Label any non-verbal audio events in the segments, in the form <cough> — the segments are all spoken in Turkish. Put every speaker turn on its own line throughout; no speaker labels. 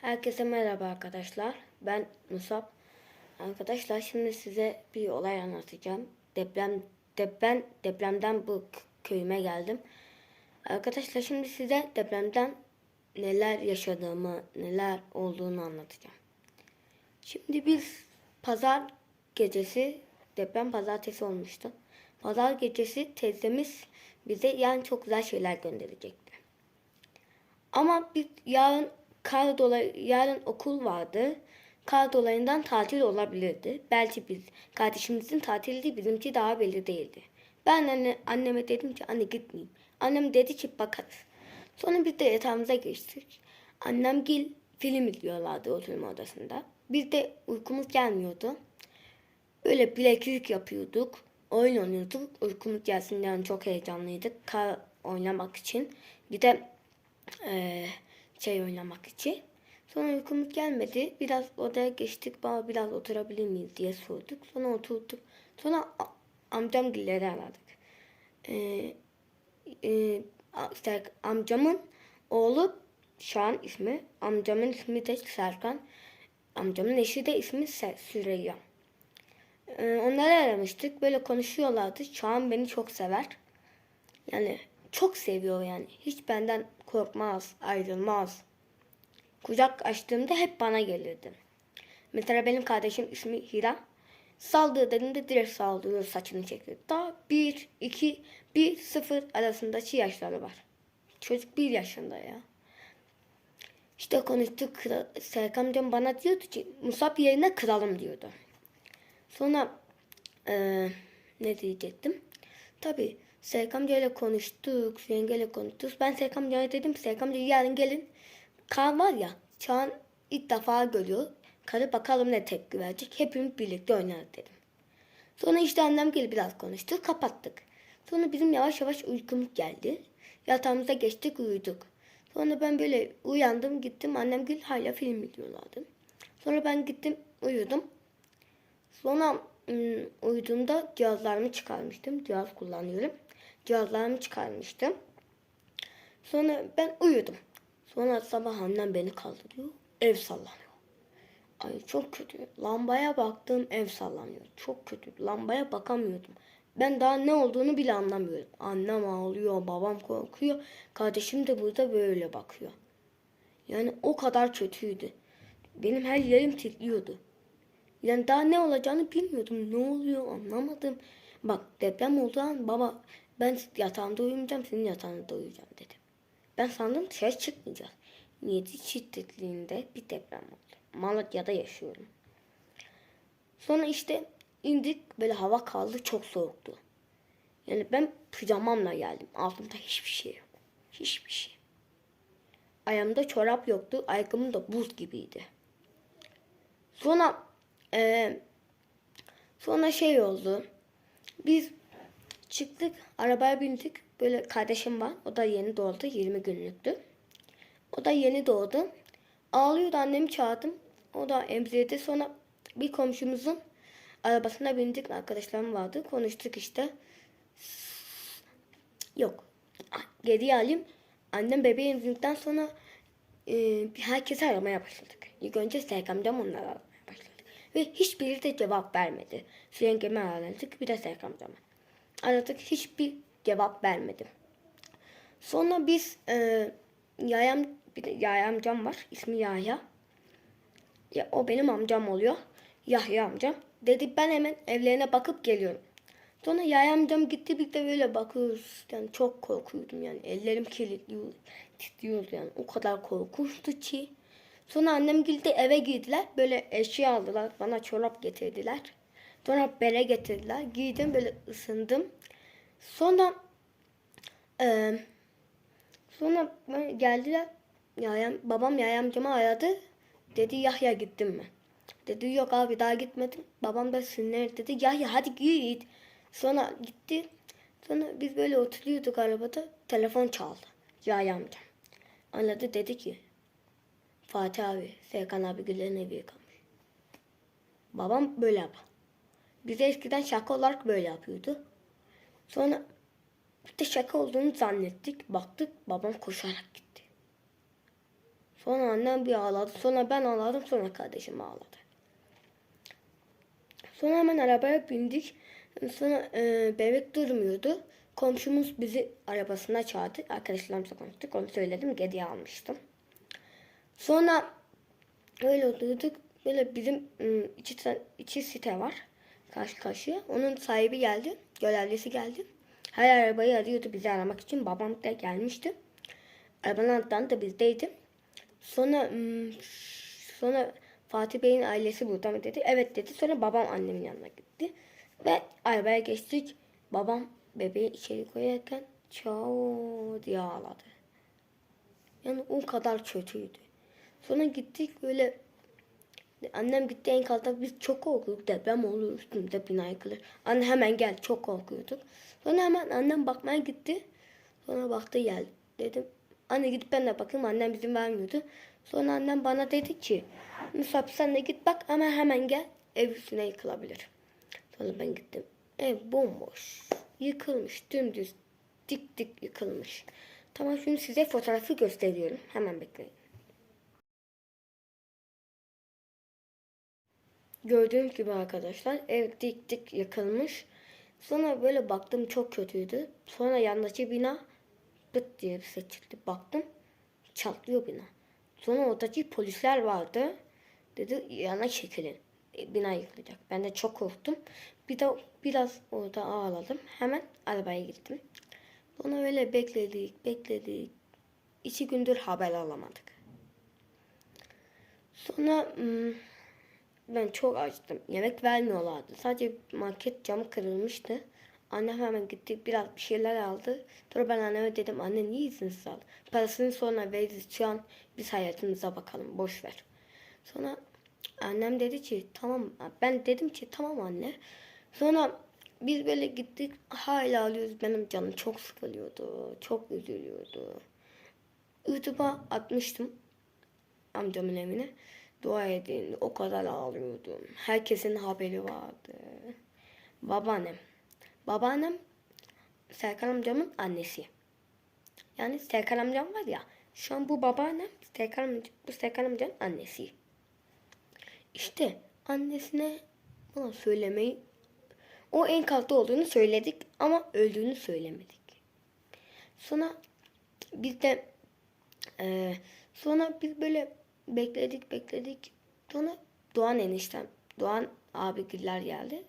Herkese merhaba arkadaşlar. Ben Musab. Arkadaşlar şimdi size bir olay anlatacağım. Deprem deprem depremden bu köyüme geldim. Arkadaşlar şimdi size depremden neler yaşadığımı, neler olduğunu anlatacağım. Şimdi biz pazar gecesi deprem pazartesi olmuştu. Pazar gecesi teyzemiz bize yani çok güzel şeyler gönderecekti. Ama biz yarın kar dolayı yarın okul vardı. Kar dolayından tatil olabilirdi. Belki biz kardeşimizin tatili bizimki daha belli değildi. Ben anne, anneme dedim ki anne gitmeyeyim. Annem dedi ki bakarız. Sonra biz de yatağımıza geçtik. Annem gil film izliyorlardı oturma odasında. Biz de uykumuz gelmiyordu. Böyle bileklik yapıyorduk. Oyun oynuyorduk. Uykumuz gelsin yani çok heyecanlıydık. Kar oynamak için. Bir de eee, şey oynamak için. Sonra uykumuz gelmedi. Biraz odaya geçtik. Baba biraz oturabilir miyiz diye sorduk. Sonra oturduk. Sonra a- amcamgilleri aradık. Eee e, işte amcamın oğlu Şahan ismi. Amcamın ismi de Serkan. Amcamın eşi de ismi Süreyya. Ee, onları aramıştık. Böyle konuşuyorlardı. Şahan beni çok sever. Yani çok seviyor yani. Hiç benden korkmaz, ayrılmaz. Kucak açtığımda hep bana gelirdi. Mesela benim kardeşim ismi Hira. Saldır dediğinde direkt saldırıyor saçını çekiyor. Daha 1, 2, 1, 0 arasındaki yaşları var. Çocuk 1 yaşında ya. İşte konuştuk. Kral- Serkan bana diyordu ki Musab yerine kralım diyordu. Sonra eee, ne diyecektim? Tabii Serkan amcayla konuştuk. Yengeyle konuştuk. Ben Serkan amcaya dedim Serkan amca yarın gelin. Kar var ya Çağan ilk defa görüyor. Karı bakalım ne tepki verecek. Hepimiz birlikte oynarız dedim. Sonra işte annem gelip biraz konuştu. Kapattık. Sonra bizim yavaş yavaş uykumuz geldi. Yatağımıza geçtik uyuduk. Sonra ben böyle uyandım gittim. Annem gel hala film izliyorlardı. Sonra ben gittim uyudum. Sonra ım, uyuduğumda cihazlarımı çıkarmıştım. Cihaz kullanıyorum. Cihazlarımı çıkarmıştım. Sonra ben uyudum. Sonra sabah annem beni kaldırıyor. Ev sallanıyor. Ay çok kötü. Lambaya baktım ev sallanıyor. Çok kötü. Lambaya bakamıyordum. Ben daha ne olduğunu bile anlamıyorum. Annem ağlıyor, babam korkuyor. Kardeşim de burada böyle bakıyor. Yani o kadar kötüydü. Benim her yerim titriyordu. Yani daha ne olacağını bilmiyordum. Ne oluyor anlamadım. Bak deprem oldu an baba ben yatağımda uyumayacağım senin yatağında uyuyacağım dedim. Ben sandım dışarı çıkmayacağız. 7 şiddetliğinde bir deprem oldu. Malatya'da yaşıyorum. Sonra işte indik böyle hava kaldı çok soğuktu. Yani ben pijamamla geldim. Altımda hiçbir şey yok. Hiçbir şey. Ayağımda çorap yoktu. Ayakkabım da buz gibiydi. Sonra eee, sonra şey oldu. Biz çıktık arabaya bindik. Böyle kardeşim var. O da yeni doğdu. 20 günlüktü. O da yeni doğdu. Ağlıyordu annemi çağırdım. O da emzirdi. Sonra bir komşumuzun arabasına bindik. Arkadaşlarım vardı. Konuştuk işte. Yok. Geriye alayım. Annem bebeği emzirdikten sonra e, herkese aramaya başladık. İlk önce Serkan amcam onları aramaya başladı. Ve hiçbiri de cevap vermedi. Yengemi aradık bir de Serkan Aradık hiçbir cevap vermedi. Sonra biz e, Yayam, bir de Yahya amcam var. İsmi Yahya. Ya, o benim amcam oluyor. Yahya amcam. Dedi ben hemen evlerine bakıp geliyorum. Sonra Yahya amcam gitti bir de böyle bakıyoruz. Yani çok korkuyordum yani. Ellerim kilitliyor. Titriyordu yani. O kadar korkunçtu ki. Sonra annem geldi eve girdiler. Böyle eşya aldılar. Bana çorap getirdiler. Sonra bere getirdiler. Giydim böyle ısındım. Sonra eee Sonra geldiler. Yayam, babam yayamcımı aradı. Dedi Yahya gittin mi? Dedi yok abi daha gitmedim. Babam da sinirlenip dedi Yahya hadi git. Sonra gitti. Sonra biz böyle oturuyorduk arabada. Telefon çaldı. Yahya. Anladı dedi ki Fatih abi, Serkan abi Güller'in evi yıkamış. Babam böyle yapar. Bize eskiden şaka olarak böyle yapıyordu. Sonra bir de şaka olduğunu zannettik. Baktık babam koşarak gitti. Sonra annem bir ağladı. Sonra ben ağladım. Sonra kardeşim ağladı. Sonra hemen arabaya bindik. Sonra e, bebek durmuyordu. Komşumuz bizi arabasına çağırdı. Arkadaşlarımızla konuştuk. Onu söyledim. Geriye almıştım. Sonra öyle oturduk. Böyle bizim ım, iki, iki site var. Karşı karşıya. Onun sahibi geldi. Görevlisi geldi. Her arabayı arıyordu bizi aramak için. Babam da gelmişti. Arabanın anahtarı da bizdeydi. Sonra ım, sonra Fatih Bey'in ailesi burada mı dedi. Evet dedi. Sonra babam annemin yanına gitti. Ve arabaya geçtik. Babam bebeği içeri koyarken çao diye ağladı. Yani o kadar kötüydü. Sonra gittik böyle annem gitti enkazda biz çok korkuyorduk deprem olur üstümüze bina yıkılır. Anne hemen gel çok korkuyorduk. Sonra hemen annem bakmaya gitti. Sonra baktı geldi. Dedim anne gidip ben de bakayım annem izin vermiyordu. Sonra annem bana dedi ki Musab sen de git bak ama hemen gel ev üstüne yıkılabilir. Sonra ben gittim. Ev bomboş. Yıkılmış dümdüz dik dik yıkılmış. Tamam şimdi size fotoğrafı gösteriyorum. Hemen bekleyin. Gördüğünüz gibi arkadaşlar ev dik dik yıkılmış. Sonra böyle baktım çok kötüydü. Sonra yandaki bina bıt diye bir ses çıktı. Baktım çatlıyor bina. Sonra oradaki polisler vardı. Dedi yana çekilin. E, Bina yıkılacak. Ben de çok korktum. Bir de biraz orada ağladım. Hemen arabaya gittim. Sonra öyle bekledik, bekledik. İki gündür haber alamadık. Sonra hmm, ben çok açtım. Yemek vermiyorlardı. Sadece market camı kırılmıştı. Annem hemen gitti biraz bir şeyler aldı. Sonra ben anneme dedim anne niye izinsiz aldın? Parasını sonra veririz şu an biz hayatımıza bakalım boş ver. Sonra annem dedi ki tamam ben dedim ki tamam anne. Sonra biz böyle gittik hala alıyoruz benim canım çok sıkılıyordu. Çok üzülüyordu. YouTube'a atmıştım amcamın evine. Dua edin. O kadar ağlıyordum. Herkesin haberi vardı. Babaannem. Babaannem Serkan amcamın annesi. Yani Serkan amcam var ya. Şu an bu babaannem Serkan bu Serkan amcanın annesi. İşte annesine bana söylemeyi o enkazda olduğunu söyledik ama öldüğünü söylemedik. Sonra biz de ee, sonra biz böyle bekledik bekledik. Sonra Doğan eniştem, Doğan abigiller geldi.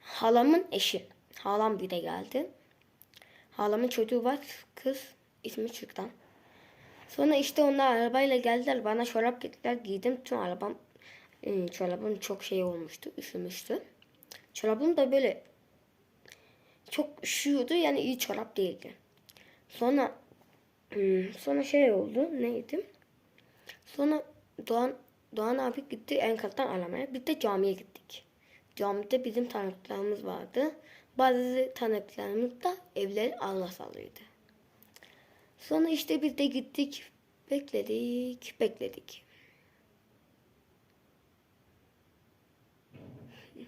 Halamın eşi. Halam bir de geldi. Halamın çocuğu var kız ismi Çıktan. Sonra işte onlar arabayla geldiler. Bana çorap getirdiler. Giydim. Tüm arabam ıı, çorabım çok şey olmuştu. Üşümüştü. Çorabım da böyle çok üşüyordu. Yani iyi çorap değildi. Sonra Hmm, sonra şey oldu. Neydi? Sonra Doğan Doğan abi gitti enkazdan aramaya. Biz de camiye gittik. Camide bizim tanıklarımız vardı. Bazı tanıklarımız da evleri Allah sallıydı. Sonra işte biz de gittik. Bekledik, bekledik. <laughs>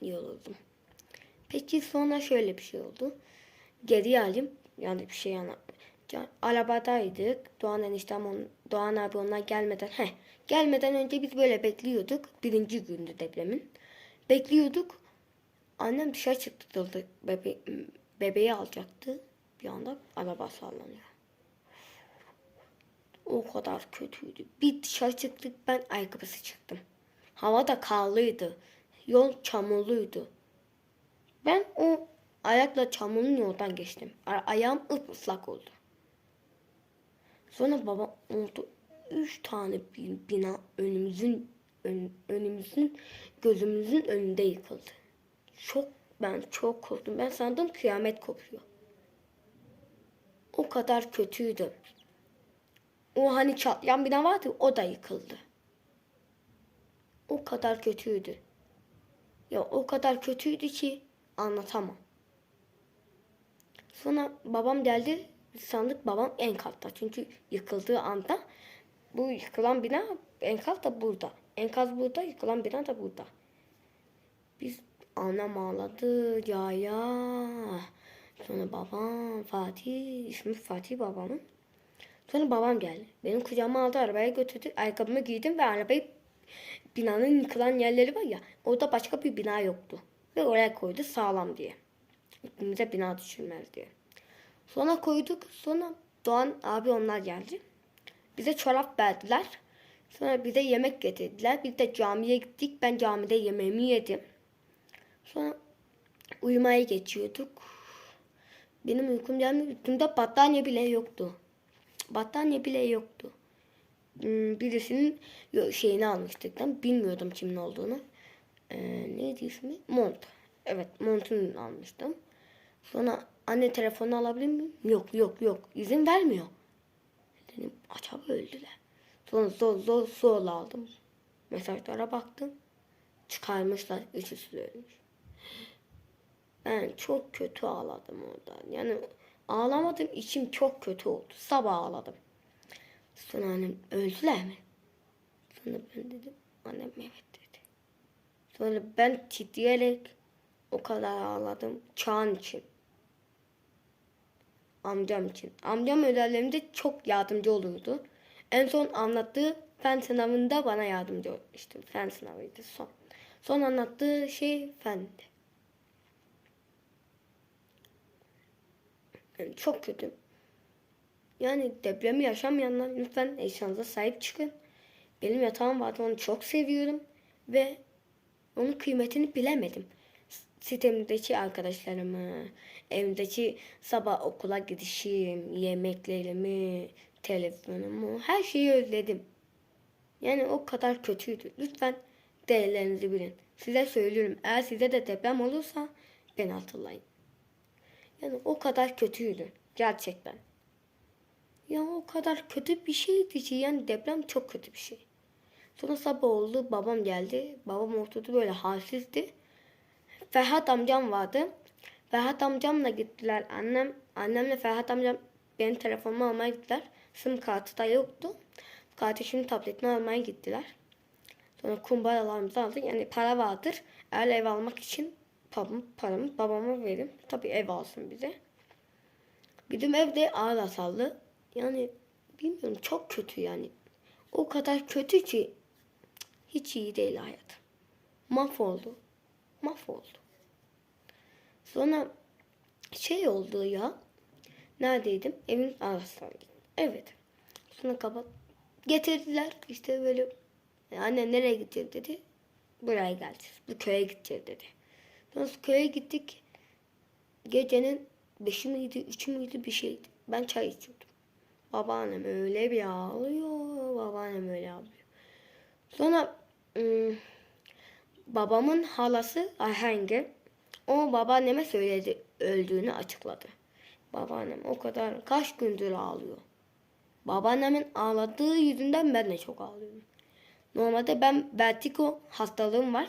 Yoruldum. Peki sonra şöyle bir şey oldu. Geri alayım. Yani bir şey anlatmayayım. Arabadaydık. Doğan eniştem, on, Doğan abi onlar gelmeden, he, gelmeden önce biz böyle bekliyorduk. Birinci gündü depremin. Bekliyorduk. Annem dışarı çıktı. Bebe, bebeği alacaktı. Bir anda araba sallanıyor. O kadar kötüydü. Bir dışarı çıktık ben ayakkabısı çıktım. Hava da karlıydı. Yol çamurluydu. Ben o ayakla çamurun yoldan geçtim. Ayağım ıslak oldu. Sonra babam oldu. Üç tane bi- bina önümüzün ön- önümüzün gözümüzün önünde yıkıldı. Çok ben çok korktum. Ben sandım kıyamet kopuyor. O kadar kötüydü. O hani çatlayan bina vardı o da yıkıldı. O kadar kötüydü. Ya o kadar kötüydü ki anlatamam. Sonra babam geldi. Sandık babam enkazda. Çünkü yıkıldığı anda bu yıkılan bina enkaz da burada. Enkaz burada, yıkılan bina da burada. Biz annem ağladı ya ya. Sonra babam Fatih, ismi Fatih babamın. Sonra babam geldi. Benim kucağıma aldı arabaya götürdü. Ayakkabımı giydim ve arabayı binanın yıkılan yerleri var ya orada başka bir bina yoktu. Ve oraya koydu sağlam diye. Üstümüze bina düşürmez diye. Sonra koyduk. Sonra Doğan abi onlar geldi. Bize çorap verdiler. Sonra bize yemek getirdiler. Biz de camiye gittik. Ben camide yemeğimi yedim. Sonra uyumaya geçiyorduk. Benim uykum gelmedi. Üstümde battaniye bile yoktu. Battaniye bile yoktu. Hmm, Birisinin şeyini almıştık. Ben bilmiyordum kimin olduğunu. Ee, neydi ismi? Mont. Evet montunu almıştım. Sonra anne telefonu alabilir miyim? Yok yok yok. İzin vermiyor. Dedim acaba öldüler. Sonra zor zor zorla aldım. Mesajlara baktım. Çıkarmışlar. Üçüsü ölmüş. Ben çok kötü ağladım orada. Yani ağlamadım içim çok kötü oldu. Sabah ağladım. Sonra annem öldüler mi? Sonra ben dedim annem evet dedi. Sonra ben titreyerek o kadar ağladım. Çağan için. Amcam için. Amcam ödevlerimde çok yardımcı olurdu. En son anlattığı fen sınavında bana yardımcı olmuştu. Fen sınavıydı son. Son anlattığı şey fendi. Yani çok kötü. Yani depremi yaşamayanlar lütfen eşyanıza sahip çıkın. Benim yatağım vardı onu çok seviyorum. Ve onun kıymetini bilemedim. Sitemdeki arkadaşlarımı, evdeki sabah okula gidişim, yemeklerimi, telefonumu, her şeyi özledim. Yani o kadar kötüydü. Lütfen değerlerinizi bilin. Size söylüyorum eğer size de deprem olursa beni hatırlayın. Yani o kadar kötüydü. Gerçekten. Ya o kadar kötü bir şeydi ki yani deprem çok kötü bir şey. Sonra sabah oldu babam geldi. Babam oturdu böyle halsizdi. Ferhat amcam vardı. Ferhat amcamla gittiler. Annem, annemle Ferhat amcam benim telefonumu almaya gittiler. Sim kartı da yoktu. Kardeşimin tabletini almaya gittiler. Sonra kumbaralarımızı aldık. Yani para vardır. Eğer ev almak için paramı, paramı babama verim. Tabii ev alsın bize. Bizim ev de ağır hasarlı. Yani bilmiyorum çok kötü yani. O kadar kötü ki hiç iyi değil hayat. Mahvoldu. Mahvoldu. Sonra şey oldu ya. Neredeydim? Evin arasındaydım. Evet. Sonra kapat. Getirdiler. İşte böyle anne nereye gideceğiz dedi. Buraya geleceğiz. Bu köye gideceğiz dedi. Sonra köye gittik. Gecenin beşi miydi, üçü müydü bir şeydi. Ben çay içiyordum. Babaannem öyle bir ağlıyor. Babaannem öyle ağlıyor. Sonra ım, babamın halası Ayhenge o babaanneme söyledi öldüğünü açıkladı. Babaannem o kadar kaç gündür ağlıyor. Babaannemin ağladığı yüzünden ben de çok ağlıyorum. Normalde ben vertigo hastalığım var.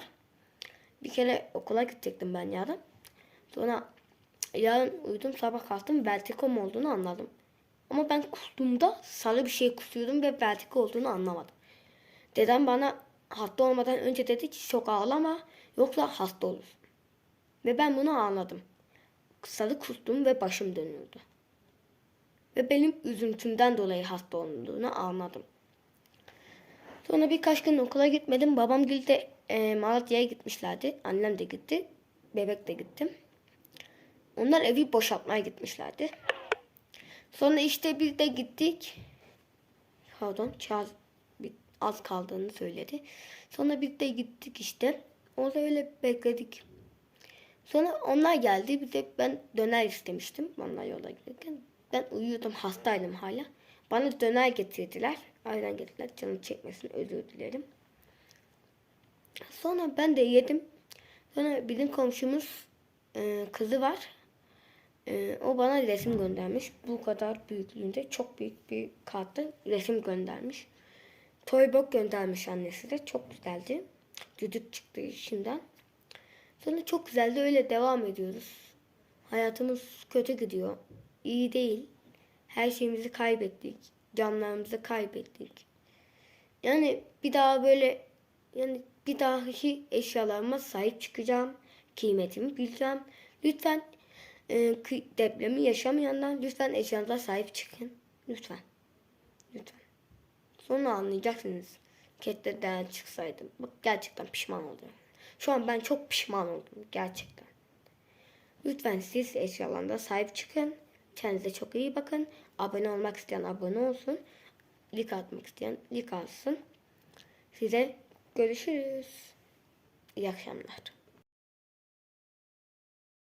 Bir kere okula gidecektim ben yarın. Sonra yarın uyudum sabah kalktım vertigo olduğunu anladım. Ama ben kustuğumda sarı bir şey kusuyordum ve vertigo olduğunu anlamadım. Dedem bana hasta olmadan önce dedi ki çok ağlama yoksa hasta olursun. Ve ben bunu anladım. Sarı kustum ve başım dönüyordu. Ve benim üzüntümden dolayı hasta olduğunu anladım. Sonra birkaç gün okula gitmedim. Babam de e, Malatya'ya gitmişlerdi. Annem de gitti. Bebek de gittim. Onlar evi boşaltmaya gitmişlerdi. Sonra işte biz de gittik. Pardon, Charles az kaldığını söyledi. Sonra biz de gittik işte. Orada öyle bekledik. Sonra onlar geldi. Bir de ben döner istemiştim. Onlar yola giderken. Ben uyuyordum. Hastaydım hala. Bana döner getirdiler. Ayran getirdiler. Canım çekmesin. Özür dilerim. Sonra ben de yedim. Sonra bizim komşumuz e, kızı var. E, o bana resim göndermiş. Bu kadar büyüklüğünde çok büyük bir kartı resim göndermiş. Toybok göndermiş annesi de. Çok güzeldi. Düdük çıktı içinden. Sonra çok güzeldi. Öyle devam ediyoruz. Hayatımız kötü gidiyor. İyi değil. Her şeyimizi kaybettik. Canlarımızı kaybettik. Yani bir daha böyle yani bir dahi eşyalarıma sahip çıkacağım. Kıymetimi bileceğim. Lütfen e, depremi yaşamayanlar lütfen eşyanıza sahip çıkın. Lütfen. Sonra anlayacaksınız. Ketteden çıksaydım. Bak gerçekten pişman oldum. Şu an ben çok pişman oldum. Gerçekten. Lütfen siz eşyalarında sahip çıkın. Kendinize çok iyi bakın. Abone olmak isteyen abone olsun. Like atmak isteyen like atsın. Size görüşürüz. İyi akşamlar.